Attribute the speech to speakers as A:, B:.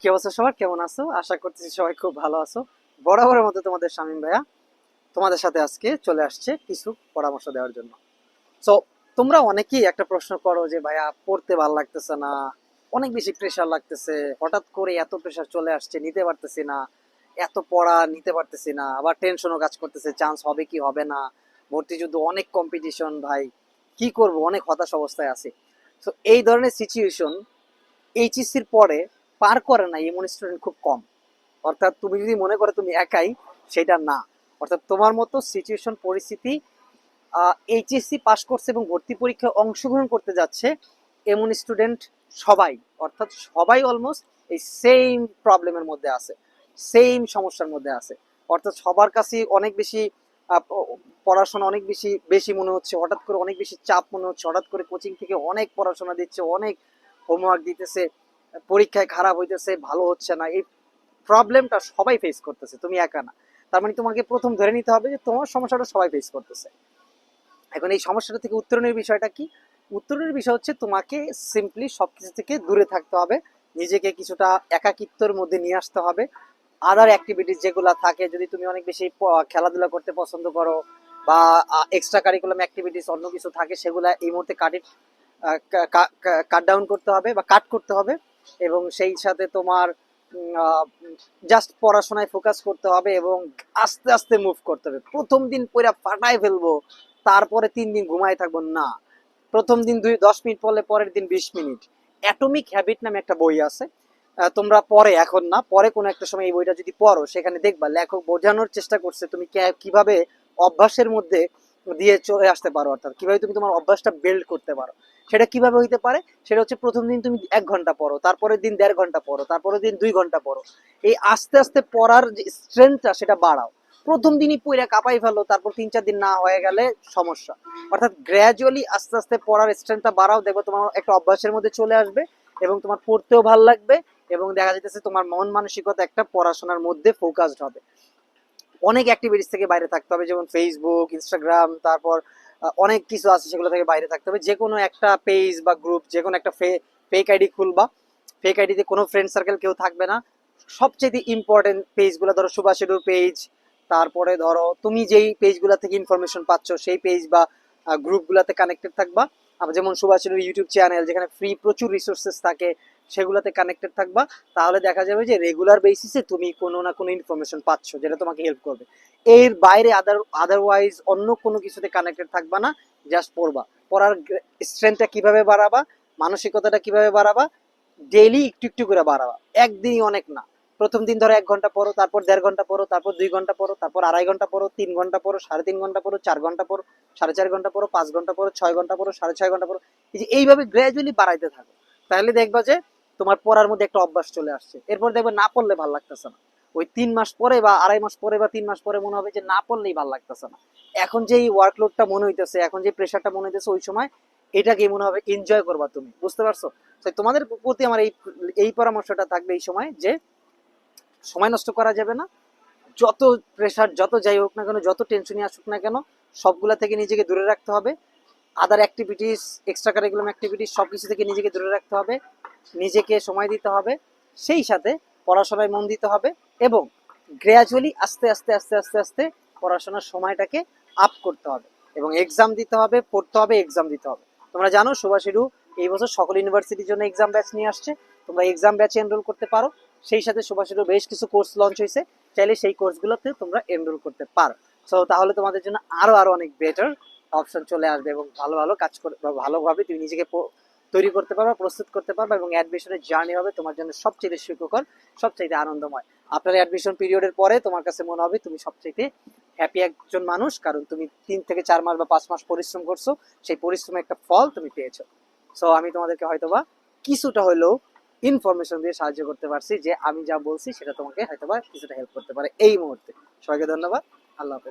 A: কি অবস্থা সবার? কেমন আছো? আশা করতেছি সবাই খুব ভালো আছো। বরাবরের মতো তোমাদের শামীম ভাইয়া তোমাদের সাথে আজকে চলে আসছে কিছু পরামর্শ দেওয়ার জন্য। সো তোমরা অনেকেই একটা প্রশ্ন করো যে, ভাইয়া, পড়তে ভালো লাগতেছে না? অনেক বেশি প্রেশার লাগতেছে। হঠাৎ করে এত প্রেশার চলে আসছে, নিতে পারতেছি না। এত পড়া নিতে পারতেছি না। আবার টেনশনও কাজ করতেছে চান্স হবে কি হবে না? ভর্তি যুদ্ধ অনেক কম্পিটিশন ভাই। কি করব? অনেক হতাশ অবস্থায় আছি। তো এই ধরনের সিচুয়েশন এইচএসসির পরে পার করে না এমন স্টুডেন্ট খুব কম। অর্থাৎ তুমি যদি মনে করো তুমি একাই, সেটা না। অর্থাৎ তোমার মতো সিচুয়েশন পরিস্থিতি এইচএসসি পাশ করছে এবং ভর্তি পরীক্ষায় অংশগ্রহণ করতে যাচ্ছে এমন স্টুডেন্ট সবাই, অর্থাৎ সবাই অলমোস্ট এই সেম প্রবলেমের মধ্যে আছে সেম সমস্যার মধ্যে আছে। অর্থাৎ সবার কাছে অনেক বেশি পড়াশোনা অনেক বেশি বেশি মনে হচ্ছে, হঠাৎ করে অনেক বেশি চাপ মনে হচ্ছে, হঠাৎ করে কোচিং থেকে অনেক পড়াশোনা দিচ্ছে, অনেক হোমওয়ার্ক দিতেছে। পরীক্ষায় খারাপ হইতেছে, ভালো হচ্ছে না, এই প্রবলেমটা সবাই ফেস করতেছে, তুমি একা না। তার মানে তোমাকে প্রথম ধরে নিতে হবে যে তোমার সমস্যাটা সবাই ফেস করতেছে। এখন এই সমস্যাটা থেকে উত্তরণের বিষয়টা কি? উত্তরণের বিষয় হচ্ছে তোমাকে সিম্পলি সবকিছু থেকে দূরে থাকতে হবে, নিজেকে কিছুটা একাকিত্বর মধ্যে নিয়ে আসতে হবে। আদার অ্যাক্টিভিটিস যেগুলো থাকে, যদি তুমি অনেক বেশি খেলাধুলা করতে পছন্দ করো, বা এক্সট্রা কারিকুলাম অ্যাক্টিভিটিস অন্য কিছু থাকে, সেগুলা এই মুহূর্তে কাটিট কাট ডাউন করতে হবে বা কাট করতে হবে। এবং সেই সাথে তোমার জাস্ট পড়াশোনায় ফোকাস করতে হবে এবং আস্তে আস্তে মুভ করতে হবে। প্রথম দিন পড়া ফাটায় ফেলব, তারপরে তিন দিন ঘুমায় থাকব, না। প্রথম দিন দুই, দশ মিনিট পড়লে পরের দিন বিশ মিনিট। অ্যাটমিক হ্যাবিট নামে একটা বই আছে তোমরা পরে এখন না, পরে কোনো একটা সময় এই বইটা যদি পড়ো, সেখানে দেখবা লেখক বোঝানোর চেষ্টা করছে তুমি কীভাবে অভ্যাসের মধ্যে দিয়ে চলে আসতে পারো, অর্থাৎ কীভাবে তুমি তোমার অভ্যাসটা বিল্ড করতে পারো। সেটা কীভাবে হইতে পারে? সেটা হচ্ছে প্রথম দিন তুমি এক ঘণ্টা পড়ো, তারপরের দিন দেড় ঘণ্টা পড়ো, তারপরের দিন দুই ঘণ্টা পড়ো। এই আস্তে আস্তে পড়ার যে স্ট্রেংথটা সেটা বাড়াও। প্রথম দিনই পড়ে কাঁপাই ফেলো, তারপর তিন চার দিন না হয়ে গেলে সমস্যা। অর্থাৎ গ্র্যাজুয়ালি আস্তে আস্তে পড়ার স্ট্রেংথটা বাড়াও দেখো তোমার একটা অভ্যাসের মধ্যে চলে আসবে এবং তোমার পড়তেও ভালো লাগবে এবং দেখা যাইতেছে তোমার মন মানসিকতা একটা পড়াশোনার মধ্যে ফোকাসড হবে। অনেক অ্যাক্টিভিটিস থেকে বাইরে থাকতে হবে, যেমন ফেসবুক ইনস্টাগ্রাম তারপর অনেক কিছু আছে সেগুলো থেকে বাইরে থাকতে হবে। যে কোনো একটা পেজ বা গ্রুপ যে কোনো একটা ফেক আইডি খুলবা ফেক আইডিতে কোনো ফ্রেন্ড সার্কেল কেউ থাকবে না। সবচেয়ে ইম্পর্টেন্ট পেজগুলো ধরো সুভাষেরুর পেজ তারপরে ধরো তুমি যেই পেজগুলো থেকে ইনফরমেশন পাচ্ছ, সেই পেজ বা গ্রুপগুলোতে কানেক্টেড থাকবা। যেমন সুভাষেরুর ইউটিউব চ্যানেল যেখানে ফ্রি প্রচুর রিসোর্সেস থাকে সেগুলোতে কানেক্টেড থাকবা তাহলে দেখা যাবে যে রেগুলার বেসিসে তুমি কোনো না কোনো ইনফরমেশন পাচ্ছ যেটা তোমাকে হেল্প করবে এর বাইরে আদার আদারওয়াইজ অন্য কোনো কিছুতে কানেক্টেড থাকবা না জাস্ট পড়বা পড়ার স্ট্রেংথটা কীভাবে বাড়াবা মানসিকতাটা কীভাবে বাড়াবা ডেইলি একটু একটু করে বাড়াবা একদিনই অনেক না প্রথম দিন ধরো এক ঘণ্টা পড়ো তারপর দেড় ঘণ্টা পড়ো তারপর দুই ঘণ্টা পড়ো তারপর আড়াই ঘণ্টা পড়ো তিন ঘণ্টা পড়ো সাড়ে তিন ঘণ্টা পড়ো চার ঘণ্টা পড়ো সাড়ে চার ঘণ্টা পড়ো পাঁচ ঘণ্টা পড়ো ছয় ঘণ্টা পড়ো সাড়ে ছয় ঘণ্টা পড়ো এইভাবে গ্র্যাজুয়ালি বাড়াইতে থাকো তাহলে দেখবা যে তোমার পড়ার মধ্যে একটা অভ্যাস চলে আসছে। এরপর দেখবে না পড়লে ভালো লাগতেছে না। ওই তিন মাস পরে বা আড়াই মাস পরে বা তিন মাস পরে মনে হবে যে না পড়লেই ভালো লাগতেছে না। এখন যে এই ওয়ার্কলোডটা মনে হইতেছে, এখন যে প্রেশারটা মনে হইতেছে ওই সময় এটাকে মনে হবে এনজয় করবা তুমি। বুঝতে পারছ? তো তোমাদের প্রতি আমার এই এই পরামর্শটা থাকবে এই সময় যে সময় নষ্ট করা যাবে না। যত প্রেশার যত যাই হোক না কেন, যত টেনশনই আসুক না কেন, সবগুলা থেকে নিজেকে দূরে রাখতে হবে। Other activities extra curricular activities সব কিছু থেকে নিজেকে দূরে রাখতে হবে, নিজেকে সময় দিতে হবে, সেই সাথে পড়াশোনায় মন দিতে হবে এবং গ্র্যাজুয়ালি আস্তে আস্তে আস্তে আস্তে আস্তে পড়াশোনার সময়টাকে আপ করতে হবে এবং এক্সাম দিতে হবে, পড়তে হবে এক্সাম দিতে হবে। তোমরা জানো সুভাষিরু এই বছর সকল ইউনিভার্সিটির জন্য এক্সাম ব্যাচ নিয়ে আসছে। তোমরা এক্সাম ব্যাচে এনরোল করতে পারো। সেই সাথে সুভাষিরু বেশ কিছু কোর্স লঞ্চ হয়েছে। চাইলে সেই কোর্সগুলোতে তোমরা এনরোল করতে পারো। সো তাহলে তোমাদের জন্য আরও আরও অনেক বেটার অপশন চলে আসবে এবং ভালো ভালো কাজ করে ভালোভাবে তুমি নিজেকে তৈরি করতে পারবা, প্রস্তুত করতে পারবা এবং অ্যাডমিশনের জার্নি হবে তোমার জন্য সবচেয়ে সুখকর সবচেয়ে আনন্দময়। আপনার অ্যাডমিশন পিরিয়ডের পরে তোমার কাছে মনে হবে তুমি সবচেয়ে হ্যাপি একজন মানুষ, কারণ তুমি তিন থেকে চার মাস বা পাঁচ মাস পরিশ্রম করছ, সেই পরিশ্রমের একটা ফল তুমি পেয়েছ। সো আমি তোমাদেরকে হয়তোবা কিছুটা হলেও ইনফরমেশন দিয়ে সাহায্য করতে পারছি যে আমি যা বলছি সেটা তোমাকে হয়তোবা কিছুটা হেল্প করতে পারে। এই মুহূর্তে। সবাইকে ধন্যবাদ। আল্লাহ হাফেজ।